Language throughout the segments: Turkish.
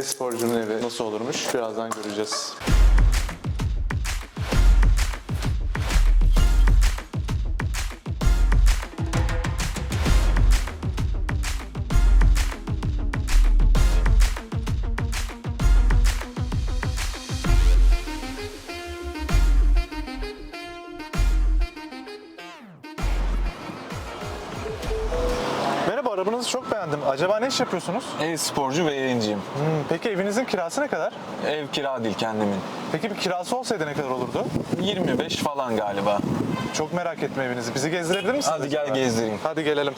e-sporcunun evi nasıl olurmuş birazdan göreceğiz. Acaba ne iş yapıyorsunuz? E-sporcu ve yayıncıyım. Hmm, peki evinizin kirası ne kadar? Ev kira değil kendimin. Peki bir kirası olsaydı ne kadar olurdu? 25 falan galiba. Çok merak ettim evinizi. Bizi gezdirebilir misiniz? Hadi gel acaba? gezdireyim. Hadi gelelim.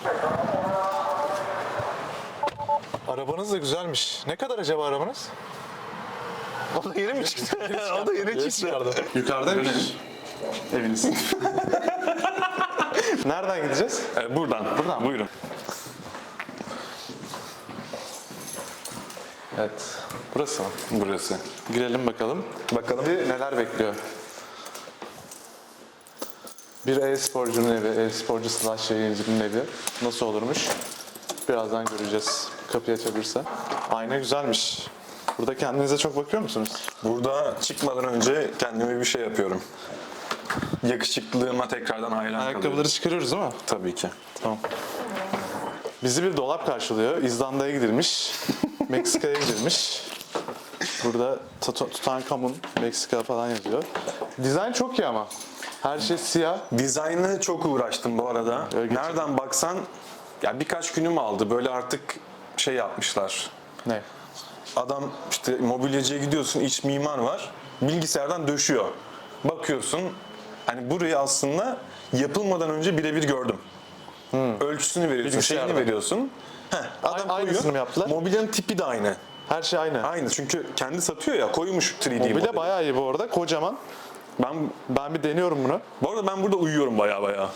Arabanız da güzelmiş. Ne kadar acaba arabanız? O da yeni mi çıktı? o da yeni çıktı. Yukarıdaymış. Eviniz. Nereden gideceğiz? Ee, buradan. Buradan? Buyurun. Evet. Burası mı? Burası. Girelim bakalım. Bakalım. Bizi neler bekliyor? Bir e-sporcunun evi, e-sporcu slash yayıncının evi nasıl olurmuş? Birazdan göreceğiz. Kapıyı açabilirse. Ayna güzelmiş. Burada kendinize çok bakıyor musunuz? Burada çıkmadan önce kendime bir şey yapıyorum. Yakışıklılığıma tekrardan hayran Ayakkabıları kalıyorum. çıkarıyoruz değil mi? Tabii ki. Tamam. Bizi bir dolap karşılıyor. İzlanda'ya gidilmiş. Meksika'ya gidilmiş. Burada Tut- Tutankamun, Meksika falan yazıyor. Dizayn çok iyi ama. Her şey siyah. Dizaynı çok uğraştım bu arada. Gerçekten. Nereden baksan ya birkaç günüm aldı. Böyle artık şey yapmışlar. Ne? Adam işte mobilyacıya gidiyorsun, iç mimar var. Bilgisayardan döşüyor. Bakıyorsun hani burayı aslında yapılmadan önce birebir gördüm. Ölçüsünü veriyorsun, Hmm. Şeyini veriyorsun. Heh, adam Aynı- koyuyor. aynısını mı yaptılar? Mobilyanın tipi de aynı. Her şey aynı. Aynı çünkü kendi satıyor ya koymuş 3D Mobilya modeli. bayağı iyi bu arada. Kocaman. Ben Ben bir deniyorum bunu. bu arada ben burada uyuyorum baya baya.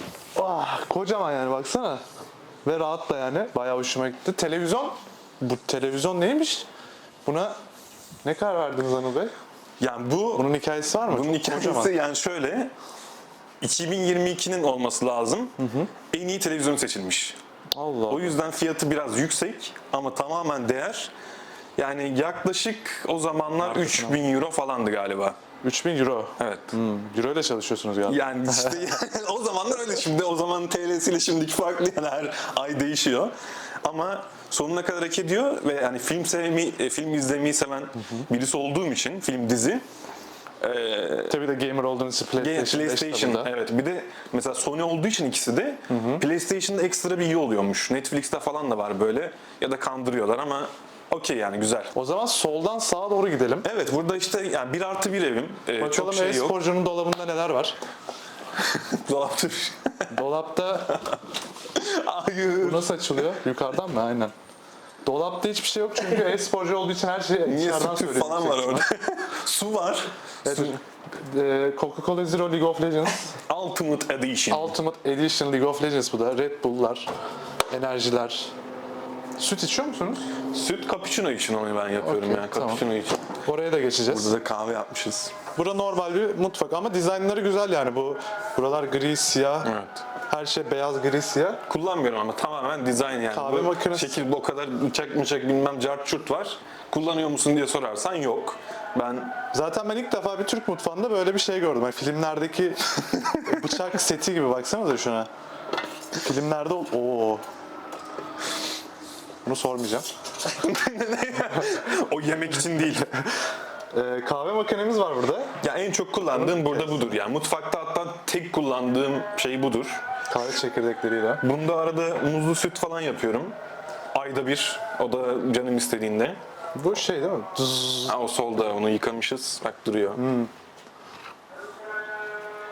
Ah, kocaman yani baksana. Ve rahat da yani. Bayağı hoşuma gitti. Televizyon. Bu televizyon neymiş? Buna ne karar verdiniz Anıl Bey? Yani bu Bunun hikayesi var mı? bunun Çok hikayesi kocaman. yani şöyle 2022'nin olması lazım. En iyi televizyon seçilmiş. Allah O yüzden fiyatı biraz yüksek ama tamamen değer. Yani yaklaşık o zamanlar Markasına. 3000 euro falandı galiba. 3000 euro. Evet. Hmm, euro ile çalışıyorsunuz galiba. Yani işte yani o zamanlar öyle şimdi o zaman TL'siyle şimdiki farklı yani her ay değişiyor. Ama sonuna kadar hak ediyor ve yani film sevmeyi, e, film izlemeyi seven birisi olduğum için film dizi Tabii de gamer olduğunuz için PlayStation, 5 de PlayStation evet bir de mesela Sony olduğu için ikisi de PlayStation'da ekstra bir iyi oluyormuş. Netflix'te falan da var böyle ya da kandırıyorlar ama okey yani güzel. O zaman soldan sağa doğru gidelim. Evet burada işte yani bir artı bir evim. Ee, Bakalım çok şey yok. e-sporcunun dolabında neler var? Dolaptır. Dolapta Hayır. bu nasıl açılıyor? Yukarıdan mı? Aynen. Dolapta hiçbir şey yok çünkü e-sporcu olduğu için her şeyi Niye dışarıdan sütü söylüyor. falan var orada. Su var. Evet, e, Coca-Cola Zero League of Legends. Ultimate Edition. Ultimate Edition League of Legends bu da. Red Bull'lar, enerjiler. Süt içiyor musunuz? Süt cappuccino için onu ben yapıyorum Okey, yani tamam. cappuccino için. Oraya da geçeceğiz. Burada da kahve yapmışız. Bura normal bir mutfak ama dizaynları güzel yani bu. Buralar gri, siyah. Evet. Her şey beyaz, gri, siyah. Kullanmıyorum ama tamamen dizayn yani. Kahve Bu makinesi- Şekil o kadar bıçak bıçak bilmem cart çurt var. Kullanıyor musun diye sorarsan yok. Ben Zaten ben ilk defa bir Türk mutfağında böyle bir şey gördüm. Yani filmlerdeki bıçak seti gibi baksanıza şuna. Filmlerde Oo. Bunu sormayacağım. o yemek için değil. Ee, kahve makinemiz var burada. ya en çok kullandığım burada budur yani. Mutfakta hatta tek kullandığım şey budur. Kahve çekirdekleriyle. Bunda arada muzlu süt falan yapıyorum. Ayda bir. O da canım istediğinde. Bu şey değil mi? Zzz. Ha, o solda onu yıkamışız. Bak duruyor.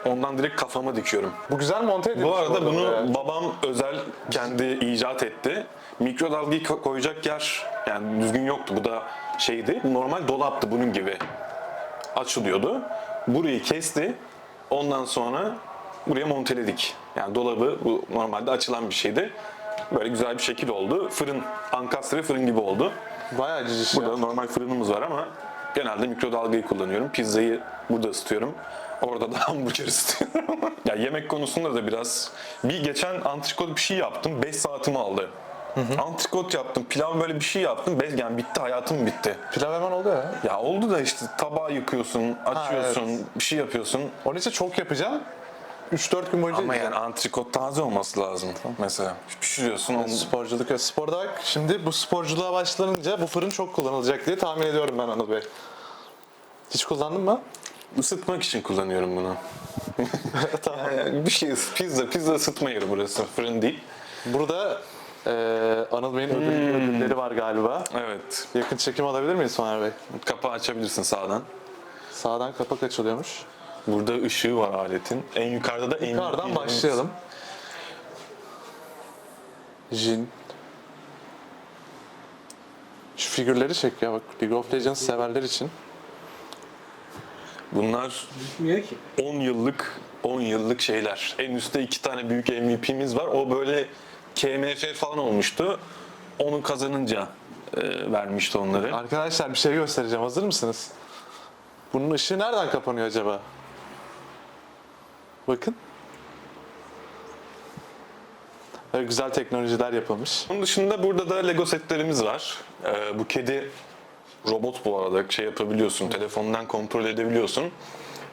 Ondan direkt kafama dikiyorum. Bu güzel monte edilmiş. Bu arada bunu buraya. babam özel kendi icat etti. Mikrodalgayı ko- koyacak yer yani düzgün yoktu. Bu da şeydi. Normal dolaptı bunun gibi. Açılıyordu. Burayı kesti. Ondan sonra buraya monteledik. Yani dolabı bu normalde açılan bir şeydi. Böyle güzel bir şekil oldu. Fırın, ankastre fırın gibi oldu. Bayağı cici. Burada normal fırınımız var ama genelde mikrodalgayı kullanıyorum. Pizzayı burada ısıtıyorum. Orada da hamburger ısıtıyorum. ya yemek konusunda da biraz bir geçen antrikot bir şey yaptım. 5 saatimi aldı. Antrikot yaptım, pilav böyle bir şey yaptım. Be- Yani bitti, hayatım bitti. Pilav hemen oldu ya. Ya oldu da işte tabağı yıkıyorsun, açıyorsun, bir şey yapıyorsun. Onun için çok yapacağım. 3-4 gün boyunca Ama yani antrikot taze olması lazım mesela. Pişiriyorsun onu. Sporculuk ya. Sporda bak şimdi bu sporculuğa başlanınca bu fırın çok kullanılacak diye tahmin ediyorum ben Anıl Bey. Hiç kullandın mı? Isıtmak için kullanıyorum bunu. Yani bir şey, ıs- pizza, pizza ısıtma yeri burası, fırın değil. Burada eee Anıl Bey'in ödül, ödülleri var galiba. Evet, Yakın çekim alabilir miyiz Soner Bey? kapağı açabilirsin sağdan. Sağdan kapak açılıyormuş. Burada ışığı var aletin. En yukarıda da en Yukarıdan başlayalım. Jin. Şu figürleri çek ya bak. League of Legends severler için. Bunlar Niye ki? 10 yıllık 10 yıllık şeyler. En üstte iki tane büyük MVP'miz var. O böyle KMF falan olmuştu. Onu kazanınca e, vermişti onları. Arkadaşlar bir şey göstereceğim. Hazır mısınız? Bunun ışığı nereden kapanıyor acaba? Bakın. Böyle güzel teknolojiler yapılmış. Onun dışında burada da Lego setlerimiz var. E, bu kedi robot bu arada şey yapabiliyorsun. Telefondan kontrol edebiliyorsun.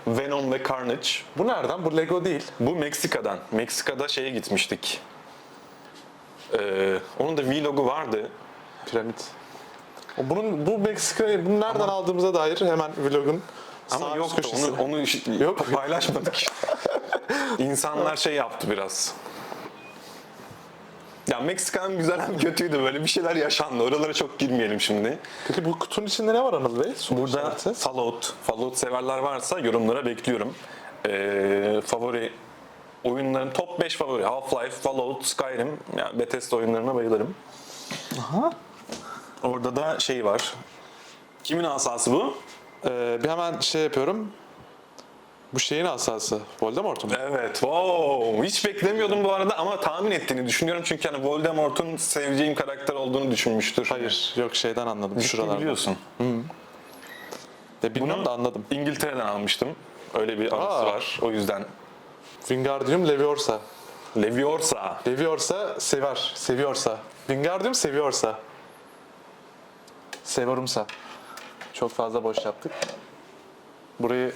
Venom ve Carnage. Bu nereden? Bu Lego değil. Bu Meksika'dan. Meksika'da şeye gitmiştik. E, onun da vlogu vardı. Piramit. Bunun bu Meksika'yı bunu nereden aldığımıza dair hemen vlogun Ama sağ köşesi. onu, onu Yok. paylaşmadık işte. İnsanlar şey yaptı biraz. Ya Meksika hem güzel hem kötüydü böyle bir şeyler yaşandı. Oralara çok girmeyelim şimdi. Peki bu kutunun içinde ne var Anıl Bey? Soru Burada işareti. Fallout, Fallout severler varsa yorumlara bekliyorum. Ee, favori oyunların top 5 favori. Half-Life, Fallout, Skyrim. Yani Bethesda oyunlarına bayılırım. Orada da şey var. Kimin asası bu? Ee, bir hemen şey yapıyorum. Bu şeyin asası. Voldemort'un. mu? Evet, wow. Hiç beklemiyordum bu arada ama tahmin ettiğini düşünüyorum çünkü hani Voldemort'un seveceğim karakter olduğunu düşünmüştür. Hayır. Yok şeyden anladım. Ciddi Şuralardan. biliyorsun. De bilmiyorum da anladım. İngiltere'den almıştım. Öyle bir anısı Aa. var. O yüzden Wingardium Leviosa. Leviosa. Leviosa sever. Seviyorsa. Wingardium seviyorsa. Seviyorumsa. Çok fazla boş yaptık. Burayı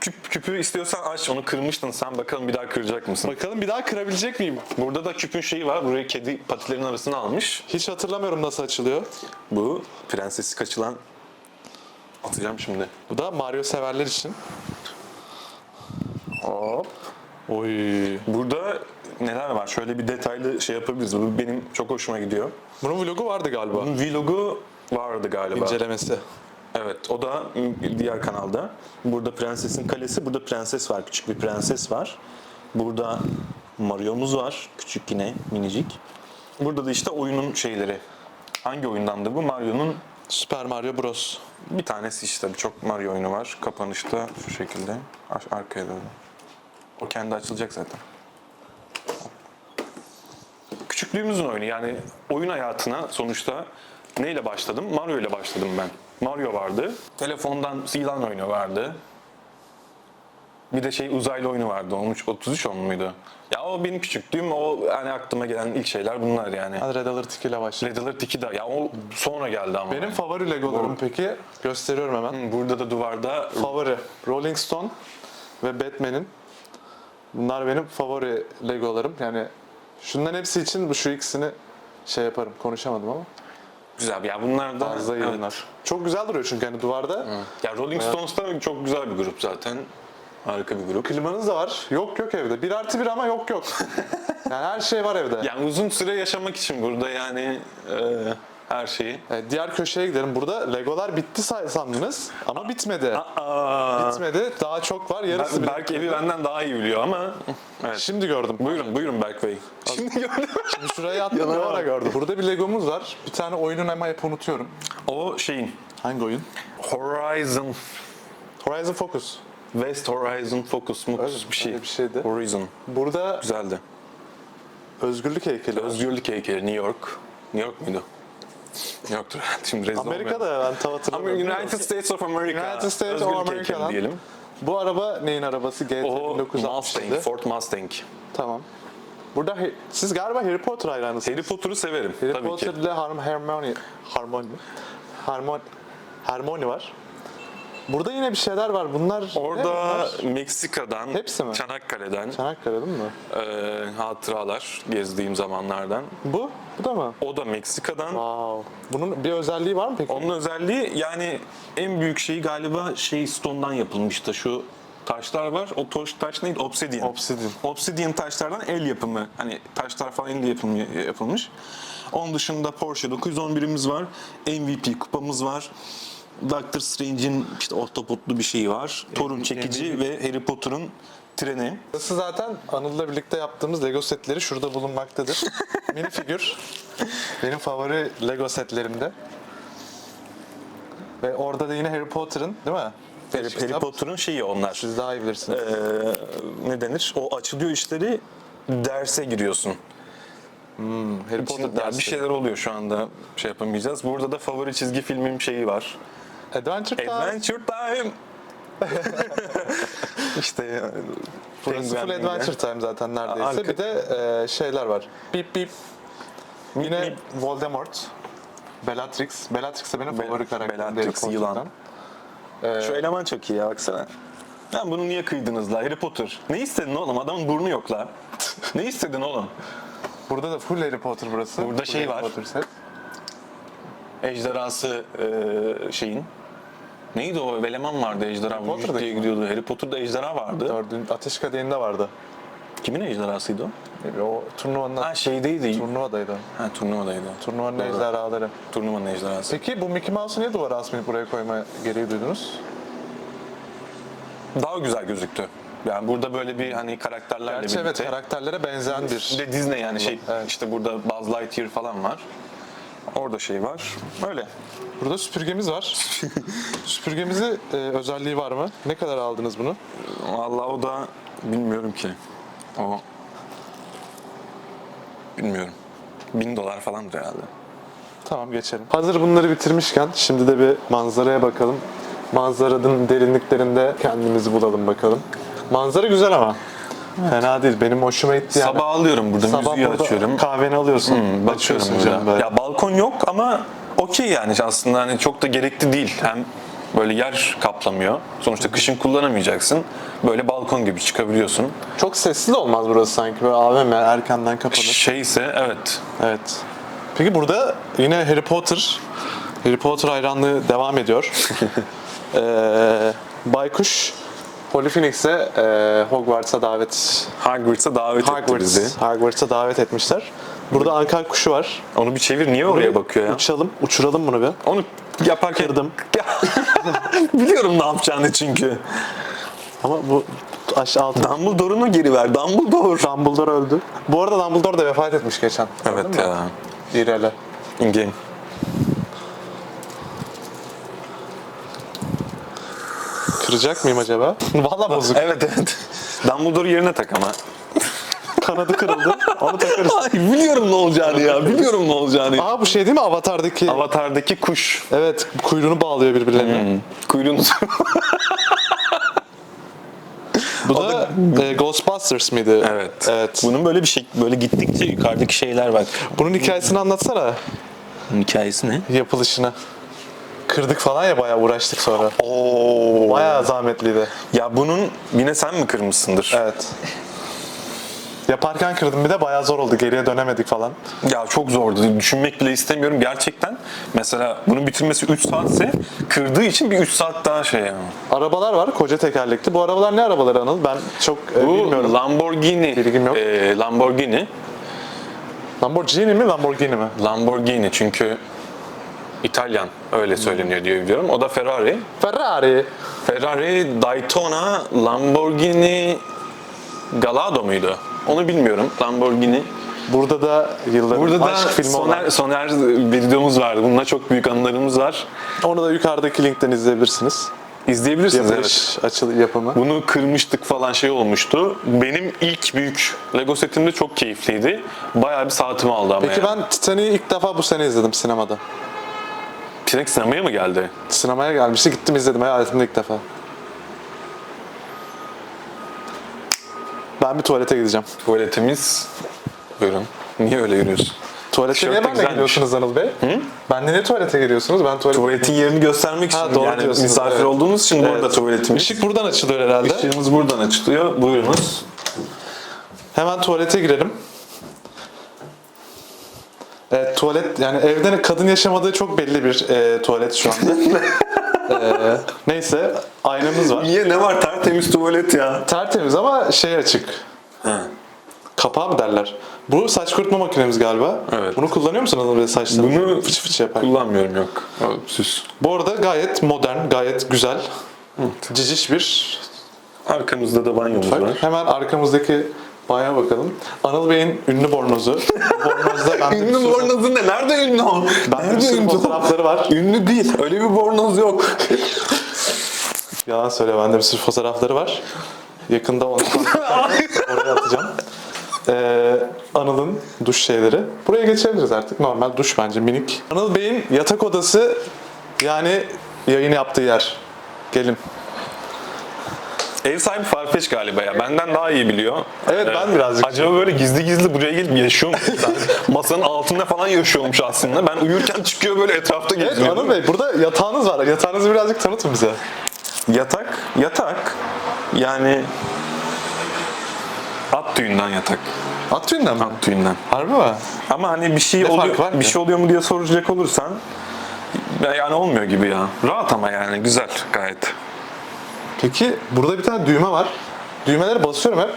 Küp, küpü istiyorsan aç. Onu kırmıştın sen. Bakalım bir daha kıracak mısın? bakalım bir daha kırabilecek miyim? Burada da küpün şeyi var. Burayı kedi patilerin arasına almış. Hiç hatırlamıyorum nasıl açılıyor. Bu prensesi kaçılan atacağım şimdi. Bu da Mario severler için. Hop. Oy. Burada neler var? Şöyle bir detaylı şey yapabiliriz. Bu benim çok hoşuma gidiyor. Bunun vlogu vardı galiba. Bunun vlogu vardı galiba. İncelemesi. Evet, o da diğer kanalda. Burada prensesin kalesi, burada prenses var, küçük bir prenses var. Burada Mario'muz var, küçük yine minicik. Burada da işte oyunun şeyleri. Hangi oyundandı bu? Mario'nun Super Mario Bros. bir tanesi işte. Çok Mario oyunu var. Kapanışta şu şekilde. Ar- Arkaya doğru. O kendi açılacak zaten. Küçüklüğümüzün oyunu yani oyun hayatına sonuçta neyle başladım? Mario ile başladım ben. Mario vardı. Telefondan yılan oyunu vardı. Bir de şey uzaylı oyunu vardı. 13 33 on muydu? Ya o benim küçüklüğüm. O hani aklıma gelen ilk şeyler bunlar yani. Hadi Red Alert 2 ile başla. Red Alert 2 de ya o sonra geldi ama. Benim favori Legolarım peki gösteriyorum hemen. Hı, Burada da duvarda Favori Rolling Stone ve Batman'in. Bunlar benim favori Legolarım. Yani şunların hepsi için bu şu ikisini şey yaparım. Konuşamadım ama. Güzel. Ya bunlar da Fazla iyi evet. Çok güzel duruyor çünkü hani duvarda. Ya Rolling Stones da çok güzel bir grup zaten. Harika bir grup. Klimanız da var. Yok yok evde. Bir artı bir ama yok yok. yani her şey var evde. Yani uzun süre yaşamak için burada yani e, her şeyi. Evet, diğer köşeye gidelim. Burada Legolar bitti sandınız ama bitmedi. Aa, Bitmedi. Daha çok var. Yarısı bile Berk evi benden daha iyi biliyor ama evet. Şimdi gördüm. Buyurun, buyurun Berk Bey. Şimdi gördüm. Şimdi şuraya attım bak. ara gördüm. Burada bir Legomuz var. Bir tane oyunun ama hep unutuyorum. o şeyin Hangi oyun? Horizon Horizon Focus. West Horizon Focus mu Öyle- bir şey. öyle bir şeydi. Horizon. Burada Güzeldi. özgürlük heykeli var. Özgürlük heykeli New York. New York muydu? New York'tur. Şimdi rezil olmayalım. Amerika'da ben tam Ama hatırlamıyorum. United States of America. United States of Özgürlük heykeli lan. diyelim. Bu araba neyin arabası? GT O 1967. Mustang, Ford Mustang. Tamam. Burada he- siz galiba Harry Potter hayranısınız. Harry Potter'ı severim Harry tabii Potter ki. ile Harm Hermione Harmony Harmon Harmony var. Burada yine bir şeyler var. Bunlar Orada bunlar? Meksika'dan, Hepsi mi? Çanakkale'den Çanakkale değil mi? e, hatıralar gezdiğim zamanlardan. Bu? Bu da mı? O da Meksika'dan. Wow. Bunun bir özelliği var mı peki? Onun özelliği yani en büyük şeyi galiba şey stone'dan yapılmıştı. Şu taşlar var. O taş, taş neydi? Obsidian. Obsidian. Obsidian taşlardan el yapımı. Hani taşlar falan elle yapımı, yapılmış. Onun dışında Porsche 911'imiz var. MVP kupamız var. Doctor Strange'in işte ohtopotlu bir şeyi var. Torun çekici ve Harry Potter'ın treni. Burası zaten Anıl'la birlikte yaptığımız Lego setleri şurada bulunmaktadır. Mini figür. Benim favori Lego setlerimde. Ve orada da yine Harry Potter'ın değil mi? Harry, Harry. Potter'ın şeyi onlar. Siz daha iyi bilirsiniz. Ee, ne denir? O açılıyor işleri derse giriyorsun. Harry Potter dersi. bir şeyler oluyor şu anda şey yapamayacağız. Burada da favori çizgi filmim şeyi var. Adventure Time. Adventure Time. işte ya, Burası full Adventure Time zaten neredeyse. Arka- Bir de e, şeyler var. Bip bip. Yine Bip Voldemort. Bellatrix. Bellatrix de benim Be- favori karakterim. Bellatrix, yılan. Potter'dan. Şu eleman çok iyi ya baksana. Lan bunu niye kıydınız la Harry Potter? Ne istedin oğlum? Adamın burnu yok la. ne istedin oğlum? Burada da full Harry Potter burası. Burada Full şey Harry var. Potter set. Ejderhası e, şeyin. Neydi o? Eleman vardı ejderha. Vücut Potter'daki diye mi? gidiyordu. Harry Potter'da ejderha vardı. Dördüncü Ateş Kadehi'nde vardı. Kimin ejderhasıydı o? O turnuvanın Ha şeydeydi. turnuvadaydı. Ha turnuvadaydı. Turnuvanın Doğru. ejderhaları. Turnuvanın ejderhası. Peki bu Mickey Mouse'u niye duvara asmayıp buraya koyma gereği duydunuz? Daha güzel gözüktü. Yani burada böyle bir hani karakterlerle Gerçi evet birlikte. karakterlere benzeyen bir... Bir de Disney yani şey Evet. işte burada Buzz Lightyear falan var. Orada şey var. Öyle. Burada süpürgemiz var. Süpürgemizin e, özelliği var mı? Ne kadar aldınız bunu? Vallahi o da bilmiyorum ki. O bilmiyorum. Bin dolar falandır herhalde. Tamam geçelim. Hazır bunları bitirmişken şimdi de bir manzaraya bakalım. Manzaranın derinliklerinde kendimizi bulalım bakalım. Manzara güzel ama. Fena değil. Benim hoşuma gitti yani. Sabah alıyorum burada Sabah müziği burada açıyorum. Kahveni alıyorsun. Bakıyorum Açıyorsun burada. canım böyle. Ya balkon yok ama okey yani aslında hani çok da gerekli değil. Hem böyle yer kaplamıyor. Sonuçta kışın kullanamayacaksın. Böyle balkon gibi çıkabiliyorsun. Çok sessiz olmaz burası sanki. Böyle AVM erkenden kapanır. Şeyse evet. Evet. Peki burada yine Harry Potter, Harry Potter hayranlığı devam ediyor. ee, Baykuş Polyphenix'e e, Hogwarts'a davet Hogwarts'a davet etti bizi. Hogwarts, Hogwarts'a davet etmişler. Burada Ankara kuşu var. Onu bir çevir niye oraya bakıyor ya? Uçalım, uçuralım bunu bir. Onu yaparken... Kırdım. Biliyorum ne yapacağını çünkü. Ama bu aşağı altı. Dumbledore'unu geri ver. Dumbledore. Dumbledore öldü. Bu arada Dumbledore da vefat etmiş geçen. Evet ya. İrele. In game. Kıracak mıyım acaba? Valla bozuk. Evet evet. Dumbledore yerine tak ama. Kanadı kırıldı. Onu takarız. Ay biliyorum ne olacağını ya. Biliyorum ne olacağını. Aa bu şey değil mi Avatar'daki? Avatar'daki kuş. Evet, kuyruğunu bağlıyor birbirlerine. Kuyruğunu Bu da e, Ghostbusters mıydı? Evet. Evet. Bunun böyle bir şey böyle gittikçe yukarıdaki şeyler bak. Bunun hikayesini anlatsana. Bunun hikayesi ne? Yapılışını. Kırdık falan ya bayağı uğraştık sonra. Oo. Bayağı zahmetliydi. Ya bunun yine sen mi kırmışsındır? Evet. Yaparken kırdım bir de bayağı zor oldu. Geriye dönemedik falan. Ya çok zordu. Düşünmek bile istemiyorum gerçekten. Mesela bunun bitirmesi 3 saatse kırdığı için bir 3 saat daha şey yani. Arabalar var koca tekerlekli. Bu arabalar ne arabaları Anıl? Ben çok e, Bu bilmiyorum. Lamborghini. Bilgim yok. e, Lamborghini. Lamborghini mi Lamborghini mi? Lamborghini çünkü İtalyan öyle söyleniyor diye biliyorum. O da Ferrari. Ferrari. Ferrari, Daytona, Lamborghini Gallardo muydu? Onu bilmiyorum. Lamborghini. Burada da yılların Burada da aşk filmi Soner, olan. Soner videomuz vardı. Bununla çok büyük anılarımız var. Onu da yukarıdaki linkten izleyebilirsiniz. İzleyebilirsiniz evet. Yapılış, açıl yapımı. Bunu kırmıştık falan şey olmuştu. Benim ilk büyük Lego setim de çok keyifliydi. Bayağı bir saatimi aldı ama Peki yani. ben Titanic'i ilk defa bu sene izledim sinemada. Titanic sinemaya mı geldi? Sinemaya gelmişti gittim izledim hayatımda ilk defa. Ben bir tuvalete gideceğim. Tuvaletimiz. Buyurun. Niye öyle yürüyorsun? Tuvalete Tişört niye de benle güzelmiş. geliyorsunuz Anıl Bey? Hı? Benle niye tuvalete geliyorsunuz? Ben tuvalete... Tuvaletin yerini göstermek için Ha, doğru yani diyorsunuz, misafir evet. olduğunuz için burada tuvaletimiz. Işık buradan açılıyor herhalde. Işığımız buradan açılıyor. Buyurunuz. Hemen tuvalete girelim. Evet tuvalet yani evde kadın yaşamadığı çok belli bir e, tuvalet şu anda. E, neyse aynamız var. Niye? Ne var? Tertemiz tuvalet ya. Tertemiz ama şey açık. Kapağı mı derler? Bu saç kurutma makinemiz galiba. Evet. Bunu kullanıyor musun Bey saçlarını? Bunu fıç fıç yapar. Kullanmıyorum yok. O, süs. Bu arada gayet modern, gayet güzel. Ciciş bir Arkamızda da banyomuz var. Hemen arkamızdaki banyoya bakalım. Anıl Bey'in ünlü bornozu. Bornozda ben Ünlü bornozu ne? Nerede ünlü o? Ben bir Nerede sürü ünlü o? fotoğrafları var. Ünlü değil. Öyle bir bornoz yok. Yalan söyle bende bir sürü fotoğrafları var. Yakında onu oraya atacağım. Ee, Anıl'ın duş şeyleri. Buraya geçebiliriz artık. Normal duş bence minik. Anıl Bey'in yatak odası yani yayın yaptığı yer. Gelin. Ev sahibi Farfetch galiba ya. Benden daha iyi biliyor. Evet, ben birazcık- Acaba böyle gizli gizli buraya gelip yaşıyor mu? Masanın altında falan yaşıyormuş aslında. Ben uyurken çıkıyor böyle etrafta Evet geziyor. Anıl Bey burada yatağınız var. Yatağınızı birazcık tanıtın bize. Yatak, yatak. Yani at tüyünden yatak. At tüyünden mi? At tüyünden. Harbi mi? Ama hani bir şey Ne oluyor, var bir şey oluyor mu diye soracak olursan yani olmuyor gibi ya. Rahat ama yani güzel gayet. Peki burada bir tane düğme var. Düğmelere basıyorum hep.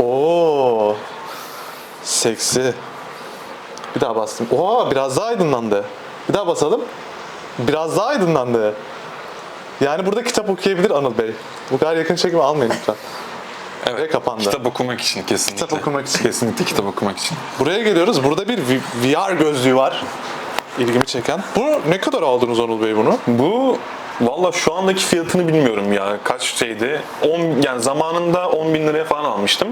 Oo. Seksi. Bir daha bastım. Oo biraz daha aydınlandı. Bir daha basalım. Biraz daha aydınlandı. Yani burada kitap okuyabilir Anıl Bey. Bu kadar yakın çekimi almayın lütfen. Ve kapandı. Kitap okumak için kesinlikle. Kitap okumak için. Kesinlikle kitap okumak için. Buraya geliyoruz. Burada bir VR gözlüğü var. İlgimi çeken. Bu ne kadar aldınız Anıl Bey bunu? Bu valla şu andaki fiyatını bilmiyorum ya. Kaç şeydi? 10 yani zamanında 10 bin liraya falan almıştım.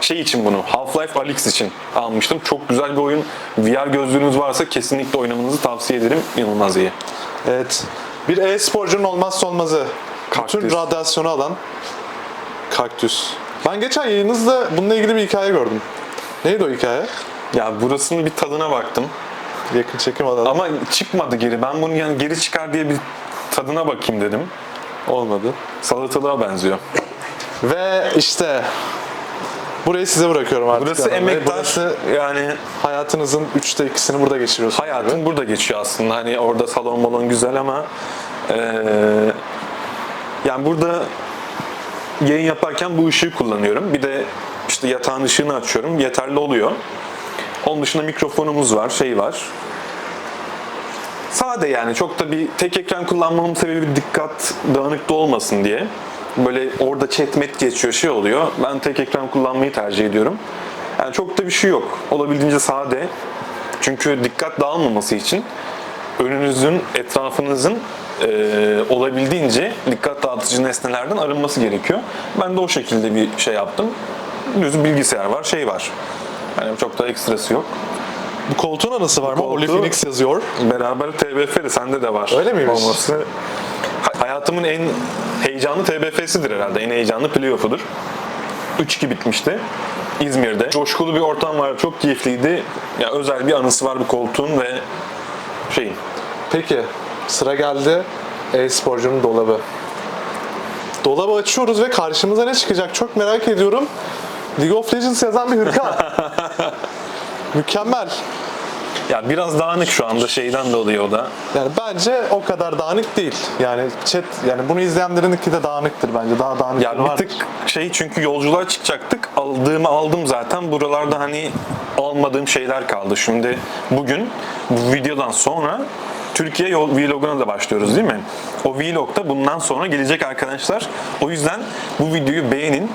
Şey için bunu Half-Life Alyx için almıştım. Çok güzel bir oyun. VR gözlüğünüz varsa kesinlikle oynamanızı tavsiye ederim. İnanılmaz iyi. Evet. Bir e-sporcunun olmazsa olmazı. Kaktüs. Bütün radyasyonu alan kaktüs. Ben geçen yayınınızda bununla ilgili bir hikaye gördüm. Neydi o hikaye? Ya burasının bir tadına baktım. Yakın çekim alalım. Ama çıkmadı geri. Ben bunu yani geri çıkar diye bir tadına bakayım dedim. Olmadı. Salatalığa benziyor. Ve işte burayı size bırakıyorum artık. Burası Bey. emektar. Burası yani hayatınızın üçte ikisini burada geçiriyorsunuz. hayatın burada geçiyor aslında. Hani orada salon balon güzel ama eee, yani burada yayın yaparken bu ışığı kullanıyorum. Bir de işte yatağın ışığını açıyorum. Yeterli oluyor. Onun dışında mikrofonumuz var, şey var. Sade yani çok da bir tek ekran kullanmamın sebebi dikkat dağınıkta olmasın diye. Böyle orada chat met geçiyor şey oluyor. Ben tek ekran kullanmayı tercih ediyorum. Yani çok da bir şey yok. Olabildiğince sade. Çünkü dikkat dağılmaması için önünüzün, etrafınızın eee, olabildiğince dikkat dağıtıcı nesnelerden arınması gerekiyor. Ben de o şekilde bir şey yaptım. Düz bilgisayar var, şey var. Yani çok da ekstrası yok. Bu koltuğun anısı var mı? Oli Phoenix yazıyor. Beraber TBF de sende de var. Öyle miymiş? Olması. Ha- Hayatımın en heyecanlı TBF'sidir herhalde. En heyecanlı playoff'udur. 3-2 bitmişti. İzmir'de. Coşkulu bir ortam var. Çok keyifliydi. Ya özel bir anısı var bu koltuğun ve şeyin. Peki sıra geldi e-sporcunun dolabı. Dolabı açıyoruz ve karşımıza ne çıkacak çok merak ediyorum. League of Legends yazan bir hırka. Mükemmel. Ya biraz dağınık şu anda şeyden dolayı o da. Yani bence o kadar dağınık değil. Yani chat yani bunu izleyenlerinki de dağınıktır bence. Daha dağınık Ya bir tık şey çünkü yolculuğa çıkacaktık. Aldığımı aldım zaten. Buralarda hani almadığım şeyler kaldı. Şimdi bugün bu videodan sonra Türkiye yol vloguna da başlıyoruz değil mi? O vlog da bundan sonra gelecek arkadaşlar. O yüzden bu videoyu beğenin.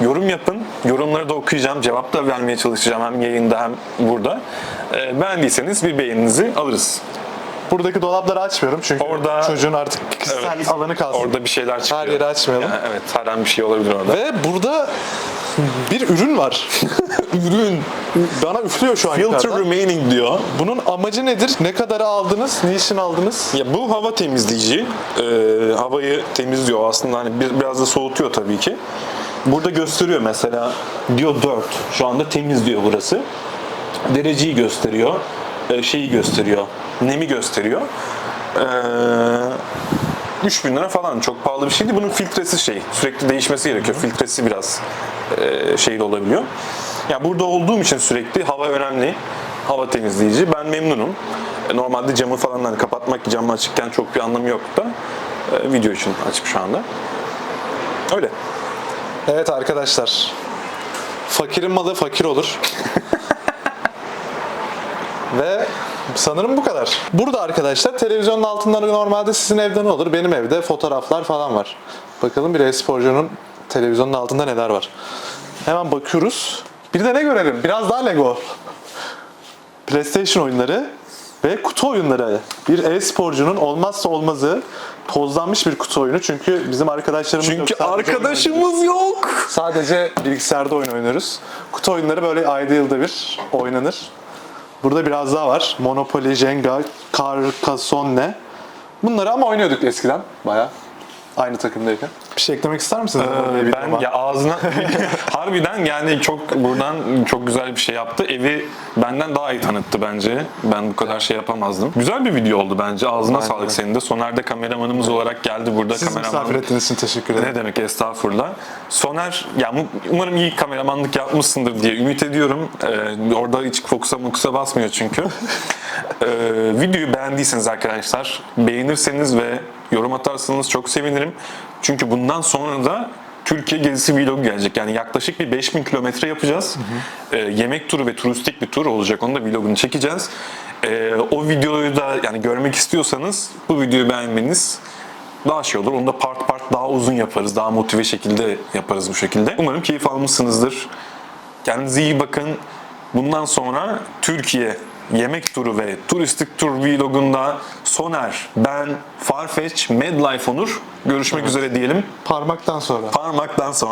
Yorum yapın. Yorumları da okuyacağım. Cevap da vermeye çalışacağım hem yayında hem burada. Ee, beğendiyseniz bir beğeninizi alırız. Buradaki dolapları açmıyorum çünkü Orada- çocuğun artık kişisel Evet. alanı kalsın. Orada bir şeyler çıkıyor. yeri açmayalım. Yani evet her an bir şey olabilir orada. Ve burada bir ürün var. ürün. Bana üflüyor şu an Filter yukarıdan. remaining diyor. Bunun amacı nedir? Ne kadarı aldınız? Niçin aldınız? Ya bu hava temizleyici. Ee, havayı temizliyor aslında hani bir- biraz da soğutuyor tabii ki. Burada gösteriyor mesela diyor 4. Şu anda temiz diyor burası. Dereceyi gösteriyor. e, Şeyi gösteriyor. Nemi gösteriyor. Ee, 3000 lira falan çok pahalı bir şey değil. Bunun filtresi şey sürekli değişmesi gerekiyor. Filtresi biraz e, şeyli olabiliyor. Ya burada olduğum için sürekli hava önemli. Hava temizleyici. Ben memnunum. E, Normalde camı falan hani kapatmak camı açıkken çok bir anlamı yok da video için açık şu anda. Öyle. Evet arkadaşlar. Fakirin malı fakir olur. Ve sanırım bu kadar. Burada arkadaşlar televizyonun altında normalde sizin evde ne olur? Benim evde fotoğraflar falan var. Bakalım bir e-sporcunun televizyonun altında neler var. Hemen bakıyoruz. Bir de ne görelim? Biraz daha Lego. PlayStation oyunları ve kutu oyunları. Bir e-sporcunun olmazsa olmazı tozlanmış bir kutu oyunu. Çünkü bizim arkadaşlarımız yok. Çünkü oynuyoruz. arkadaşımız yok. Sadece bilgisayarda oyun oynuyoruz. Kutu oyunları böyle ayda yılda bir oynanır. Burada biraz daha var. Monopoly, Jenga, Carcassonne. Bunları ama oynuyorduk eskiden bayağı. Aynı takımdayken. Bir şey eklemek ister misiniz? Ee, ben ya ağzına harbiden yani çok buradan çok güzel bir şey yaptı. Evi benden daha iyi tanıttı bence. Ben bu kadar şey yapamazdım. Güzel bir video oldu bence. Ağzına Bence sağlık senin de. Soner de kameramanımız olarak geldi burada. Siz kameraman. misafir ettiğiniz için teşekkür ederim. Ne demek estağfurullah. Soner, ya umarım iyi kameramanlık yapmışsındır diye ümit ediyorum. Ee, orada hiç fokusa mokusa basmıyor çünkü. Ee, videoyu beğendiyseniz arkadaşlar, beğenirseniz ve yorum atarsanız çok sevinirim. Çünkü bundan sonra da Türkiye gezisi vlogu gelecek. Yani yaklaşık bir 5000 kilometre yapacağız. Ee, yemek turu ve turistik bir tur olacak. Onu da vlogunu çekeceğiz. Ee, o videoyu da yani görmek istiyorsanız bu videoyu beğenmeniz daha şey olur. Onu da part part daha uzun yaparız. Daha motive şekilde yaparız bu şekilde. Umarım keyif almışsınızdır. Kendinize iyi bakın. Bundan sonra Türkiye yemek turu ve turistik tur vlogunda Soner, ben, Farfetch, Medlife Onur görüşmek üzere diyelim. Parmaktan sonra. Parmaktan sonra.